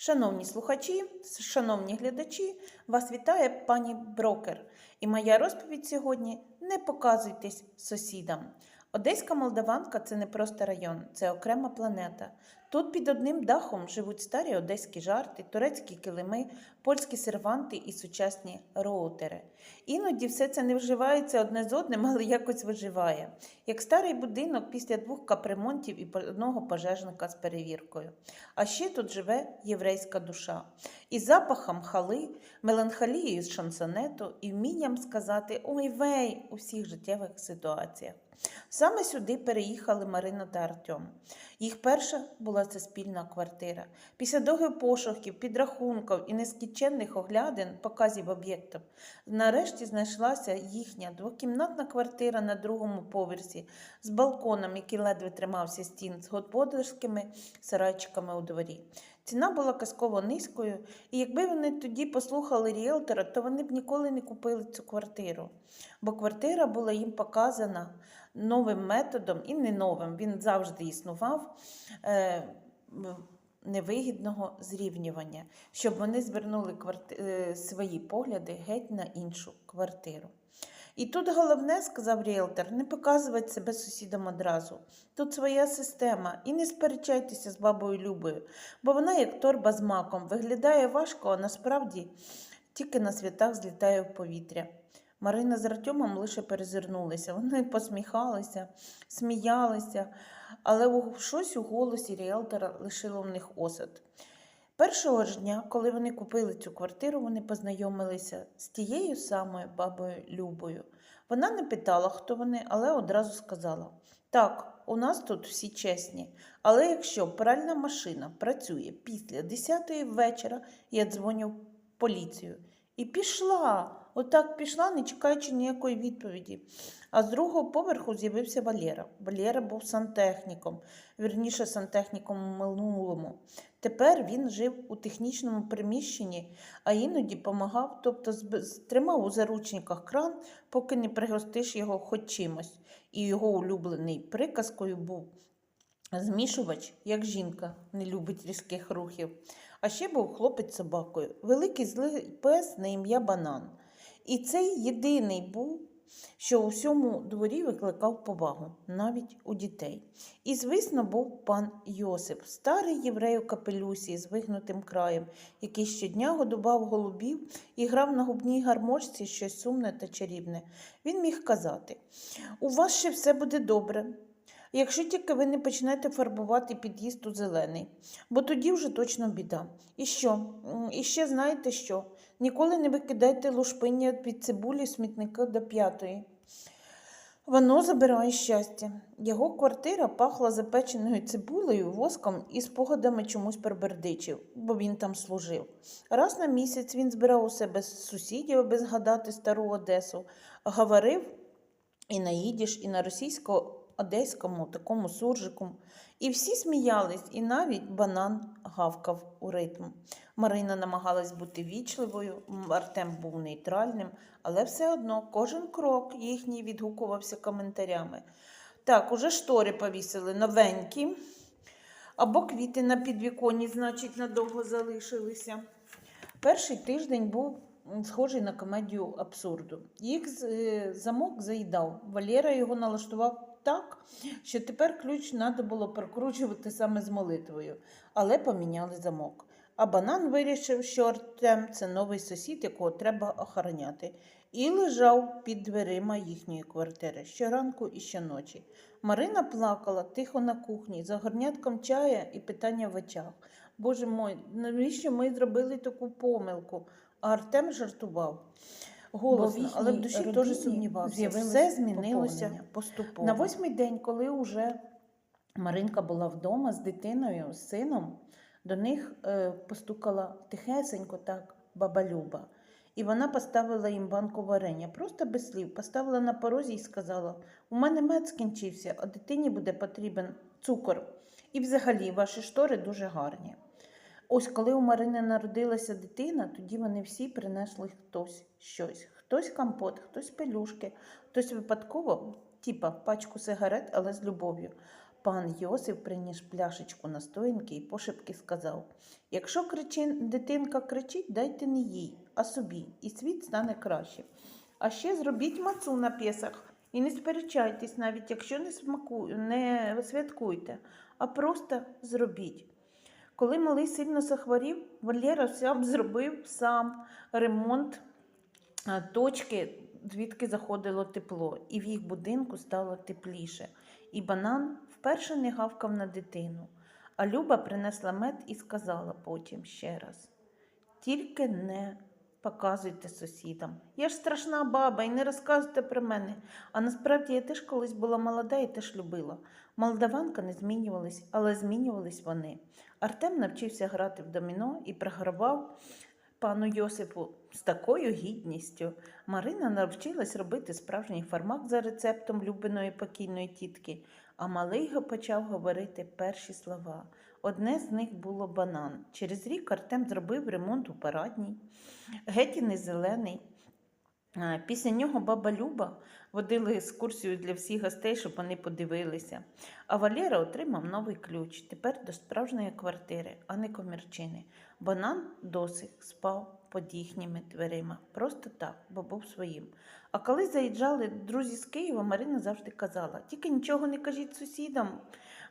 Шановні слухачі, шановні глядачі, вас вітає пані Брокер. І моя розповідь сьогодні не показуйтесь сусідам. Одеська Молдаванка це не просто район, це окрема планета. Тут під одним дахом живуть старі одеські жарти, турецькі килими, польські серванти і сучасні роутери. Іноді все це не вживається одне з одним, але якось виживає. Як старий будинок після двох капремонтів і одного пожежника з перевіркою. А ще тут живе єврейська душа. І запахом хали, меланхолією з шансонету і вмінням сказати ой вей у всіх життєвих ситуаціях. Саме сюди переїхали Марина та Артем. Їх перша була це спільна квартира. Після довгих пошуків, підрахунків і нескінченних оглядин, показів об'єктів, нарешті знайшлася їхня двокімнатна квартира на другому поверсі з балконом, який ледве тримався стін, з господарськими сарайчиками у дворі. Ціна була казково низькою, і якби вони тоді послухали ріелтора, то вони б ніколи не купили цю квартиру. Бо квартира була їм показана новим методом і не новим. Він завжди існував е, невигідного зрівнювання, щоб вони звернули кварти... е, свої погляди геть на іншу квартиру. І тут головне, сказав ріелтор, не показувати себе сусідам одразу. Тут своя система, і не сперечайтеся з бабою Любою, бо вона, як торба з маком, виглядає важко, а насправді тільки на святах злітає в повітря. Марина з Артемом лише перезирнулися. Вони посміхалися, сміялися, але щось у голосі ріелтора лишило в них осад. Першого ж дня, коли вони купили цю квартиру, вони познайомилися з тією самою бабою Любою. Вона не питала, хто вони, але одразу сказала: Так, у нас тут всі чесні, але якщо пральна машина працює після 10-ї вечора, я дзвоню в поліцію. І пішла, отак пішла, не чекаючи ніякої відповіді. А з другого поверху з'явився Валєра. Валєра був сантехніком, вірніше сантехніком у минулому. Тепер він жив у технічному приміщенні, а іноді помагав, тобто тримав у заручниках кран, поки не пригостиш його хоч чимось. І його улюблений приказкою був змішувач, як жінка, не любить різких рухів. А ще був хлопець собакою, великий злий пес на ім'я Банан. І цей єдиний був, що у всьому дворі викликав повагу, навіть у дітей. І, звісно, був пан Йосип, старий єврей у капелюсі з вигнутим краєм, який щодня годував голубів і грав на губній гармошці щось сумне та чарівне. Він міг казати: У вас ще все буде добре. Якщо тільки ви не почнете фарбувати під'їзд у зелений, бо тоді вже точно біда. І що? І ще знаєте що? Ніколи не викидайте лушпиння від цибулі смітника до п'ятої. Воно забирає щастя. Його квартира пахла запеченою цибулею, воском і спогадами чомусь про бердичів, бо він там служив. Раз на місяць він збирав у себе сусідів, аби згадати стару Одесу, говорив і на їдіш, і на російсько-одеському такому суржику. І всі сміялись, і навіть банан гавкав у ритм. Марина намагалась бути вічливою, Артем був нейтральним, але все одно кожен крок їхній відгукувався коментарями. Так, уже штори повісили новенькі, або квіти на підвіконні, значить, надовго залишилися. Перший тиждень був схожий на комедію абсурду. Їх е, замок заїдав. Валєра його налаштував так, що тепер ключ треба було прокручувати саме з молитвою, але поміняли замок. А банан вирішив, що Артем це новий сусід, якого треба охороняти, і лежав під дверима їхньої квартири щоранку і щоночі. Марина плакала тихо на кухні, за горнятком чая і питання в очах. Боже мой, навіщо ми зробили таку помилку? А Артем жартував. Голосно, але в душі родині теж сумнівався. Все змінилося поповнення. поступово. На восьмий день, коли уже Маринка була вдома з дитиною, з сином, до них е, постукала тихесенько так баба Люба. І вона поставила їм банку варення, просто без слів, поставила на порозі і сказала: У мене мед скінчився, а дитині буде потрібен цукор. І взагалі ваші штори дуже гарні. Ось коли у Марини народилася дитина, тоді вони всі принесли хтось щось. Хтось компот, хтось пелюшки, хтось випадково, типа пачку сигарет, але з любов'ю. Пан Йосип приніс пляшечку настоянки і пошепки сказав: Якщо кричи, дитинка кричить, дайте не їй, а собі, і світ стане краще. А ще зробіть мацу на п'єсах і не сперечайтесь, навіть якщо не, смаку... не святкуйте, а просто зробіть. Коли малий сильно захворів, Валєра сам зробив сам ремонт точки, звідки заходило тепло, і в їх будинку стало тепліше. І банан вперше не гавкав на дитину. А Люба принесла мед і сказала потім ще раз: тільки не показуйте сусідам. Я ж страшна баба і не розказуйте про мене. А насправді я теж колись була молода і теж любила. Молдаванка не змінювались, але змінювались вони. Артем навчився грати в доміно і програвав пану Йосипу з такою гідністю. Марина навчилась робити справжній фармак за рецептом любиної покійної тітки, а малий почав говорити перші слова. Одне з них було банан. Через рік Артем зробив ремонт у парадній, не зелений. Після нього баба Люба водила екскурсію для всіх гостей, щоб вони подивилися. А Валера отримав новий ключ тепер до справжньої квартири, а не комірчини. Банан досить спав під їхніми дверима. Просто так, бо був своїм. А коли заїжджали друзі з Києва, Марина завжди казала: тільки нічого не кажіть сусідам,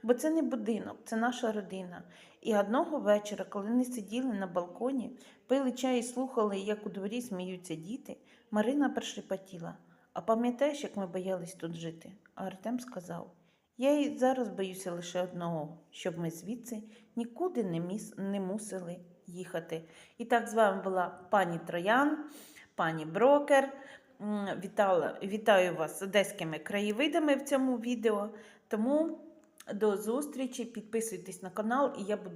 бо це не будинок, це наша родина. І одного вечора, коли вони сиділи на балконі, пили чай і слухали, як у дворі сміються діти, Марина прошепотіла. А пам'ятаєш, як ми боялись тут жити? А Артем сказав: Я і зараз боюся лише одного, щоб ми звідси нікуди не, міс... не мусили їхати. І так з вами була пані Троян, пані Брокер. Вітала, вітаю вас з одеськими краєвидами в цьому відео. Тому до зустрічі, підписуйтесь на канал, і я буду.